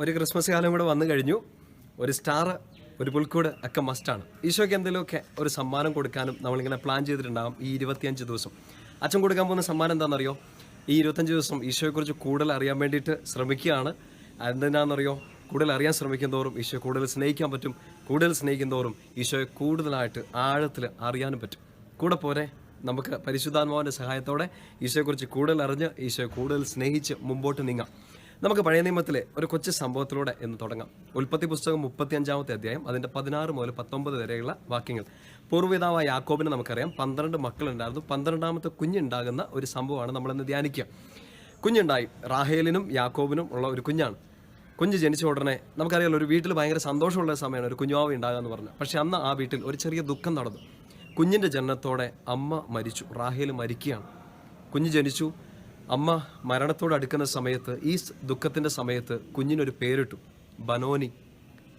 ഒരു ക്രിസ്മസ് കാലം കൂടെ വന്നു കഴിഞ്ഞു. ഒരു സ്റ്റാർ ഒരു പുൽക്കൂട് ഒക്കെ മസ്റ്റാണ് ഈശോയ്ക്ക് എന്തെങ്കിലുമൊക്കെ ഒരു സമ്മാനം കൊടുക്കാനും നമ്മളിങ്ങനെ പ്ലാൻ ചെയ്തിട്ടുണ്ടാകും ഈ ഇരുപത്തിയഞ്ച് ദിവസം. അച്ഛൻ കൊടുക്കാൻ പോകുന്ന സമ്മാനം എന്താണെന്നറിയോ? ഈ ഇരുപത്തഞ്ച് ദിവസം ഈശോയെക്കുറിച്ച് കൂടുതൽ അറിയാൻ വേണ്ടിയിട്ട് ശ്രമിക്കുകയാണ്. എന്തിനാണെന്നറിയോ കൂടുതൽ അറിയാൻ ശ്രമിക്കും തോറും ഈശോയെ കൂടുതൽ സ്നേഹിക്കാൻ പറ്റും. കൂടുതൽ സ്നേഹിക്കും തോറും ഈശോയെ കൂടുതലായിട്ട് ആഴത്തിൽ അറിയാനും പറ്റും. കൂടെ പോരെ നമുക്ക് പരിശുദ്ധാത്മാവിന്റെ സഹായത്തോടെ ഈശോയെക്കുറിച്ച് കൂടുതൽ അറിഞ്ഞ് ഈശോയെ കൂടുതൽ സ്നേഹിച്ച് മുമ്പോട്ട് നീങ്ങാം. നമുക്ക് പഴയ നിയമത്തിലെ ഒരു കൊച്ചു സംഭവത്തിലൂടെ എന്ന് തുടങ്ങാം. ഉൽപ്പത്തി പുസ്തകം മുപ്പത്തി അഞ്ചാമത്തെ അധ്യായം അതിന്റെ പതിനാറ് മുതൽ പത്തൊമ്പത് വരെയുള്ള വാക്യങ്ങൾ. പൂർവപിതാവായ യാക്കോബിന് നമുക്കറിയാം. പന്ത്രണ്ട് മക്കളുണ്ടായിരുന്നു. പന്ത്രണ്ടാമത്തെ കുഞ്ഞുണ്ടാകുന്ന ഒരു സംഭവമാണ് നമ്മളിന്ന് ധ്യാനിക്കുക. കുഞ്ഞുണ്ടായി. റാഹേലിനും യാക്കോബിനും ഉള്ള ഒരു കുഞ്ഞാണ്. കുഞ്ഞ് ജനിച്ച ഉടനെ നമുക്കറിയാലോ ഒരു വീട്ടിൽ ഭയങ്കര സന്തോഷമുള്ള സമയമാണ് ഒരു കുഞ്ഞുവാവ് ഉണ്ടാകുക എന്ന് പറഞ്ഞു. പക്ഷെ അന്ന് ആ വീട്ടിൽ ഒരു ചെറിയ ദുഃഖം നടന്നു. കുഞ്ഞിന്റെ ജനനത്തോടെ അമ്മ മരിച്ചു. റാഹേൽ മരിക്കുകയാണ്. കുഞ്ഞ് ജനിച്ചു. അമ്മ മരണത്തോട് അടുക്കുന്ന സമയത്ത് ഈ ദുഃഖത്തിന്റെ സമയത്ത് കുഞ്ഞിനൊരു പേരിട്ടു. ബനോനി.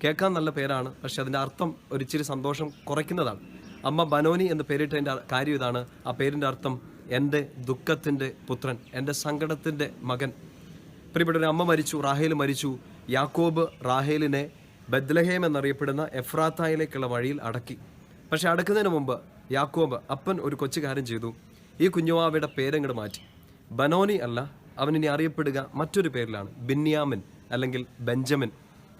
കേൾക്കാൻ നല്ല പേരാണ് പക്ഷെ അതിന്റെ അർത്ഥം ഒരിച്ചിരി സന്തോഷം കുറയ്ക്കുന്നതാണ്. അമ്മ ബനോനി എന്ന് പേരിട്ടതിന്റെ കാര്യം ഇതാണ്. ആ പേരിന്റെ അർത്ഥം എന്റെ ദുഃഖത്തിന്റെ പുത്രൻ എന്റെ സങ്കടത്തിന്റെ മകൻ. പ്രിയപ്പെട്ടവരെ അമ്മ മരിച്ചു റാഹേൽ മരിച്ചു. യാക്കോബ് റാഹേലിനെ ബദ്ലഹേം എന്നറിയപ്പെടുന്ന എഫ്രാത്തായിലേക്കുള്ള വഴിയിൽ അടക്കി. പക്ഷെ അടക്കുന്നതിന് മുമ്പ് യാക്കോബ് അപ്പൻ ഒരു കൊച്ചു കാര്യം ചെയ്തു. ഈ കുഞ്ഞുവാവയുടെ പേരങ്ങോട് മാറ്റി. ബനോനി അല്ല അവൻ ഇനി അറിയപ്പെടുക മറ്റൊരു പേരിലാണ് ബിന്യാമിൻ അല്ലെങ്കിൽ ബെഞ്ചമിൻ.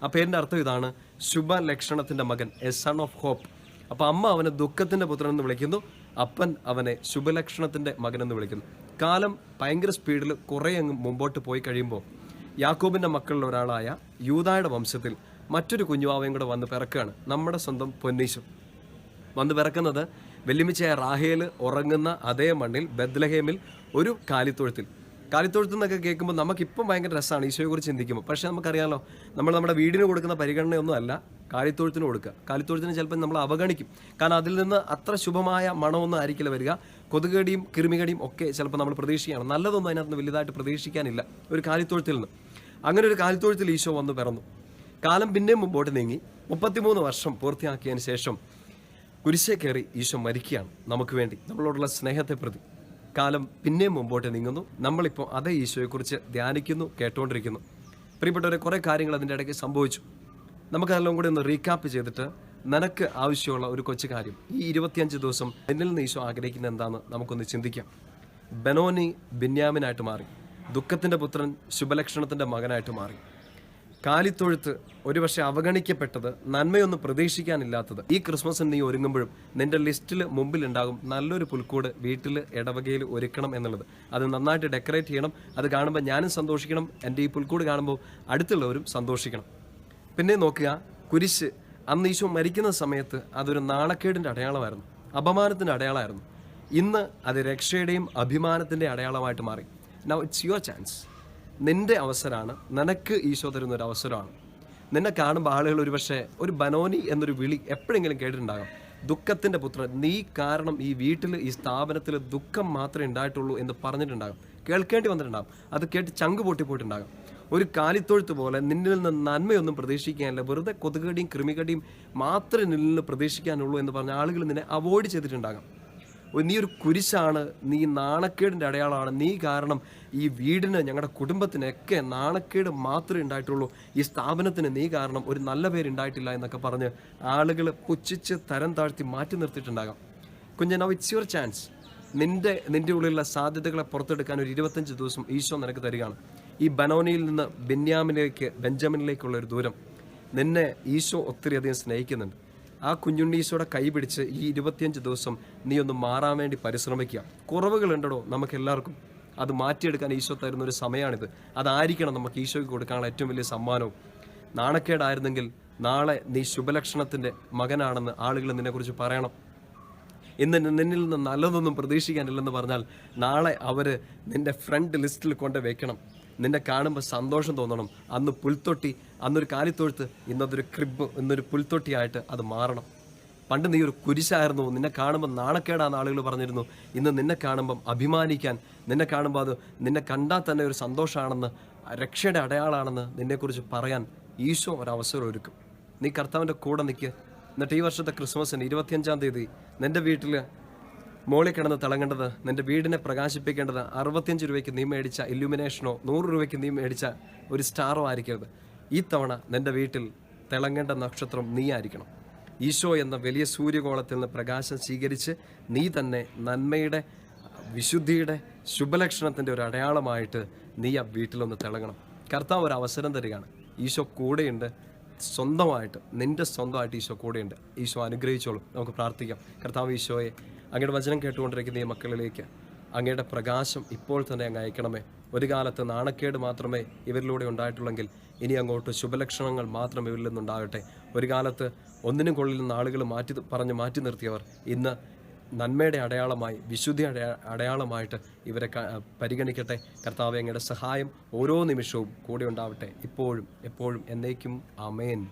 ആ പേരിന്റെ അർത്ഥം ഇതാണ് ശുഭലക്ഷണത്തിന്റെ മകൻ എ സൺ ഓഫ് ഹോപ്പ് അപ്പോൾ അമ്മ അവനെ ദുഃഖത്തിന്റെ പുത്രൻ എന്ന് വിളിക്കുന്നു അപ്പൻ അവനെ ശുഭലക്ഷണത്തിന്റെ മകൻ എന്ന് വിളിക്കുന്നു. കാലം ഭയങ്കര സ്പീഡിൽ കുറേ അങ്ങ് മുമ്പോട്ട് പോയി കഴിയുമ്പോൾ യാക്കോബിന്റെ മക്കളിൽ ഒരാളായ യൂതായുടെ വംശത്തിൽ മറ്റൊരു കുഞ്ഞുവാവയും കൂടെ വന്ന് പിറക്കുകയാണ് നമ്മുടെ സ്വന്തം പൊന്നീശു. വന്ന് പിറക്കുന്നത് വെല്ലുമിച്ചയായ റാഹേൽ ഉറങ്ങുന്ന അതേ മണ്ണിൽ ബദ്ലഹേമിൽ ഒരു കാലിത്തൊഴുത്തിൽ. കാലിത്തൊഴുത്ത് എന്നൊക്കെ കേൾക്കുമ്പോൾ നമുക്കിപ്പം ഭയങ്കര രസമാണ് ഈശോയെക്കുറിച്ച് ചിന്തിക്കുമ്പോൾ. പക്ഷേ നമുക്കറിയാമല്ലോ നമ്മൾ നമ്മുടെ വീടിന് കൊടുക്കുന്ന പരിഗണനയൊന്നും അല്ല കാലിത്തൊഴുത്തിന് കൊടുക്കുക. കാലിത്തൊഴുത്തിന് ചിലപ്പോൾ നമ്മൾ അവഗണിക്കും. കാരണം അതിൽ നിന്ന് അത്ര ശുഭമായ മണമൊന്നും ആയിരിക്കില്ല വരിക. കൊതുകടിയും കിരുമികടിയും ഒക്കെ ചിലപ്പോൾ നമ്മൾ പ്രതീക്ഷിക്കുകയാണ്. നല്ലതൊന്നും അതിനകത്ത് വലുതായിട്ട് പ്രതീക്ഷിക്കാനില്ല ഒരു കാലിത്തൊഴുത്തിൽ നിന്ന്. അങ്ങനെ ഒരു കാലിത്തൊഴുത്തിൽ ഈശോ വന്ന് പിറന്നു. കാലം പിന്നെയും മുമ്പോട്ട് നീങ്ങി. മുപ്പത്തിമൂന്ന് വർഷം പൂർത്തിയാക്കിയതിന് ശേഷം കുരിശേ കയറി ഈശോ മരിക്കുകയാണ് നമുക്ക് വേണ്ടി. നമ്മളോടുള്ള സ്നേഹത്തെ പ്രതി കാലം പിന്നെയും മുമ്പോട്ട് നീങ്ങുന്നു. നമ്മളിപ്പോൾ അതേ ഈശോയെക്കുറിച്ച് ധ്യാനിക്കുന്നു കേട്ടുകൊണ്ടിരിക്കുന്നു പ്രിയപ്പെട്ടവരെ കുറേ കാര്യങ്ങൾ അതിന്റെ ഇടയ്ക്ക് സംഭവിച്ചു. നമുക്കതെല്ലാം കൂടി ഒന്ന് റീക്യാപ്പ് ചെയ്തിട്ട് നിനക്ക് ആവശ്യമുള്ള ഒരു കൊച്ചു കാര്യം. ഈ ഇരുപത്തിയഞ്ച് ദിവസം എന്നിൽ നിന്ന് ഈശോ ആഗ്രഹിക്കുന്ന എന്താണെന്ന് നമുക്കൊന്ന് ചിന്തിക്കാം. ബനോനി ബിന്യാമിനായിട്ട് മാറി. ദുഃഖത്തിന്റെ പുത്രൻ ശുഭലക്ഷണത്തിന്റെ മകനായിട്ട് മാറി. കാലിത്തൊഴുത്ത് ഒരുപക്ഷെ അവഗണിക്കപ്പെട്ടത് നന്മയൊന്നും പ്രതീക്ഷിക്കാനില്ലാത്തത്. ഈ ക്രിസ്മസിന് നീ ഒരുങ്ങുമ്പോഴും നിന്റെ ലിസ്റ്റിൽ മുമ്പിലുണ്ടാകും നല്ലൊരു പുൽക്കൂട് വീട്ടിൽ ഇടവകയിൽ ഒരുക്കണം എന്നുള്ളത്. അത് നന്നായിട്ട് ഡെക്കറേറ്റ് ചെയ്യണം അത് കാണുമ്പോൾ ഞാനും സന്തോഷിക്കണം എന്റെ ഈ പുൽക്കൂട് കാണുമ്പോൾ അടുത്തുള്ളവരും സന്തോഷിക്കണം. പിന്നെ നോക്കുക കുരിശ്. അന്ന് ഈശോ മരിക്കുന്ന സമയത്ത് അതൊരു നാണക്കേടിന്റെ അടയാളമായിരുന്നു അപമാനത്തിന്റെ അടയാളമായിരുന്നു. ഇന്ന് അത് രക്ഷയുടെയും അഭിമാനത്തിന്റെ അടയാളമായിട്ട് മാറി. നൗ ഇറ്റ്സ് യുവർ ചാൻസ് നിന്റെ അവസരമാണ് നിനക്ക് ഈശോ തരുന്ന ഒരു അവസരമാണ്. നിന്നെ കാണുമ്പോൾ ആളുകൾ ഒരുപക്ഷെ ഒരു ബനോനി എന്നൊരു വിളി എപ്പോഴെങ്കിലും കേട്ടിട്ടുണ്ടാകാം. ദുഃഖത്തിന്റെ പുത്രൻ നീ കാരണം ഈ വീട്ടിൽ ഈ സ്ഥാപനത്തിൽ ദുഃഖം മാത്രമേ ഉണ്ടായിട്ടുള്ളൂ എന്ന് പറഞ്ഞിട്ടുണ്ടാകും. കേൾക്കേണ്ടി വന്നിട്ടുണ്ടാകും. അത് കേട്ട് ചങ്ക് പൊട്ടിപ്പോയിട്ടുണ്ടാകും ഒരു കാലിത്തൊഴുത്ത് പോലെ നിന്നിൽ നിന്ന് നന്മയൊന്നും പ്രതീക്ഷിക്കാനില്ല. വെറുതെ കൊതുകടിയും കൃമികടിയും മാത്രമേ നിന്നിൽ നിന്ന് പ്രതീക്ഷിക്കാനുള്ളൂ എന്ന് പറഞ്ഞ ആളുകൾ നിന്നെ അവോയ്ഡ് ചെയ്തിട്ടുണ്ടാകാം. നീ ഒരു കുരിശാണ് നീ നാണക്കേടിന്റെ അടയാളമാണ് നീ കാരണം ഈ വീടിന് ഞങ്ങളുടെ കുടുംബത്തിനൊക്കെ നാണക്കേട് മാത്രമേ ഉണ്ടായിട്ടുള്ളൂ. ഈ സ്ഥാപനത്തിന് നീ കാരണം ഒരു നല്ല പേരുണ്ടായിട്ടില്ല എന്നൊക്കെ പറഞ്ഞ് ആളുകൾ പുച്ഛിച്ച് തരം താഴ്ത്തി മാറ്റി നിർത്തിയിട്ടുണ്ടാകാം. കുഞ്ഞ് നൗ ഇറ്റ്സ് യുവർ ചാൻസ് നിന്റെ നിന്റെ ഉള്ളിലുള്ള സാധ്യതകളെ പുറത്തെടുക്കാൻ ഒരു ഇരുപത്തഞ്ച് ദിവസം ഈശോ നിനക്ക് തരികയാണ്. ഈ ബനോനിയിൽ നിന്ന് ബെന്യാമിനിലേക്ക് ബെഞ്ചമിനിലേക്കുള്ള ഒരു ദൂരം. നിന്നെ ഈശോ ഒത്തിരി അധികം സ്നേഹിക്കുന്നുണ്ട്. ആ കുഞ്ഞുണ്ണീശോടെ കൈ പിടിച്ച് ഈ ഇരുപത്തിയഞ്ച് ദിവസം നീ ഒന്ന് മാറാൻ വേണ്ടി പരിശ്രമിക്കുക. കുറവുകളുണ്ടോ നമുക്ക് എല്ലാവർക്കും. അത് മാറ്റിയെടുക്കാൻ ഈശോ തരുന്ന ഒരു സമയമാണിത്. അതായിരിക്കണം നമുക്ക് ഈശോയ്ക്ക് കൊടുക്കാനുള്ള ഏറ്റവും വലിയ സമ്മാനവും. നാണക്കേടായിരുന്നെങ്കിൽ നാളെ നീ ശുഭലക്ഷണത്തിന്റെ മകനാണെന്ന് ആളുകൾ നിന്നെക്കുറിച്ച് പറയണം. ഇന്ന് നിന്നിൽ നിന്ന് നല്ലതൊന്നും പ്രതീക്ഷിക്കാനില്ലെന്ന് പറഞ്ഞാൽ നാളെ അവർ നിന്റെ ഫ്രണ്ട് ലിസ്റ്റിൽ കൊണ്ട് വെക്കണം. നിന്നെ കാണുമ്പോൾ സന്തോഷം തോന്നണം. അന്ന് പുൽത്തൊട്ടി അന്നൊരു കാലിത്തൊഴുത്ത് ഇന്നതൊരു ക്രിബ് ഇന്നൊരു പുൽത്തൊട്ടിയായിട്ട് അത് മാറണം. പണ്ട് നീ ഒരു കുരിശായിരുന്നു. നിന്നെ കാണുമ്പോൾ നാണക്കേടാന്ന് ആളുകൾ പറഞ്ഞിരുന്നു. ഇന്ന് നിന്നെ കാണുമ്പം അഭിമാനിക്കാൻ നിന്നെ കാണുമ്പോൾ അത് നിന്നെ കണ്ടാൽ തന്നെ ഒരു സന്തോഷമാണെന്ന് രക്ഷയുടെ അടയാളാണെന്ന് നിന്നെക്കുറിച്ച് പറയാൻ ഈശോ ഒരവസരം ഒരുക്കും. നീ കർത്താവിന്റെ കൂടെ നിൽക്കുക എന്നിട്ട് ഈ വർഷത്തെ ക്രിസ്മസിന് ഇരുപത്തിയഞ്ചാം തീയതി നിന്റെ വീട്ടിൽ മോളിൽ കിടന്ന് തിളങ്ങേണ്ടത് നിന്റെ വീടിനെ പ്രകാശിപ്പിക്കേണ്ടത് അറുപത്തിയഞ്ച് രൂപയ്ക്ക് നീ മേടിച്ച ഇല്ലുമിനേഷനോ നൂറ് രൂപയ്ക്ക് നീ മേടിച്ച ഒരു സ്റ്റാറോ ആയിരിക്കരുത്. ഈ തവണ നിന്റെ വീട്ടിൽ തിളങ്ങേണ്ട നക്ഷത്രം നീ ആയിരിക്കണം. ഈശോ എന്ന വലിയ സൂര്യകോളത്തിൽ നിന്ന് പ്രകാശം സ്വീകരിച്ച് നീ തന്നെ നന്മയുടെ വിശുദ്ധിയുടെ ശുഭലക്ഷണത്തിന്റെ ഒരു അടയാളമായിട്ട് നീ ആ വീട്ടിലൊന്ന് തിളങ്ങണം. കർത്താവ് ഒരു അവസരം തരികയാണ്. ഈശോ കൂടെയുണ്ട്. സ്വന്തമായിട്ട് നിന്റെ സ്വന്തമായിട്ട് ഈശോ കൂടെയുണ്ട്. ഈശോ അനുഗ്രഹിച്ചോളും. നമുക്ക് പ്രാർത്ഥിക്കാം. കർത്താവ് ഈശോയെ അങ്ങയുടെ വചനം കേട്ടുകൊണ്ടിരിക്കുന്ന ഈ മക്കളിലേക്ക് അങ്ങയുടെ പ്രകാശം ഇപ്പോൾ തന്നെ അങ്ങ് അയക്കണമേ. ഒരു കാലത്ത് നാണക്കേട് മാത്രമേ ഇവരിലൂടെ ഉണ്ടായിട്ടുള്ളെങ്കിൽ ഇനി അങ്ങോട്ട് ശുഭലക്ഷണങ്ങൾ മാത്രം ഇവരിൽ നിന്നുണ്ടാകട്ടെ. ഒരു കാലത്ത് ഒന്നിനും കൊള്ളിൽ നിന്ന് ആളുകൾ മാറ്റി പറഞ്ഞ് മാറ്റി നിർത്തിയവർ ഇന്ന് നന്മയുടെ അടയാളമായി വിശുദ്ധി അടയാ അടയാളമായിട്ട് ഇവരെ പരിഗണിക്കട്ടെ. കർത്താവ് അങ്ങയുടെ സഹായം ഓരോ നിമിഷവും കൂടെ ഉണ്ടാവട്ടെ. ഇപ്പോഴും എപ്പോഴും എന്നേക്കും. അമേൻ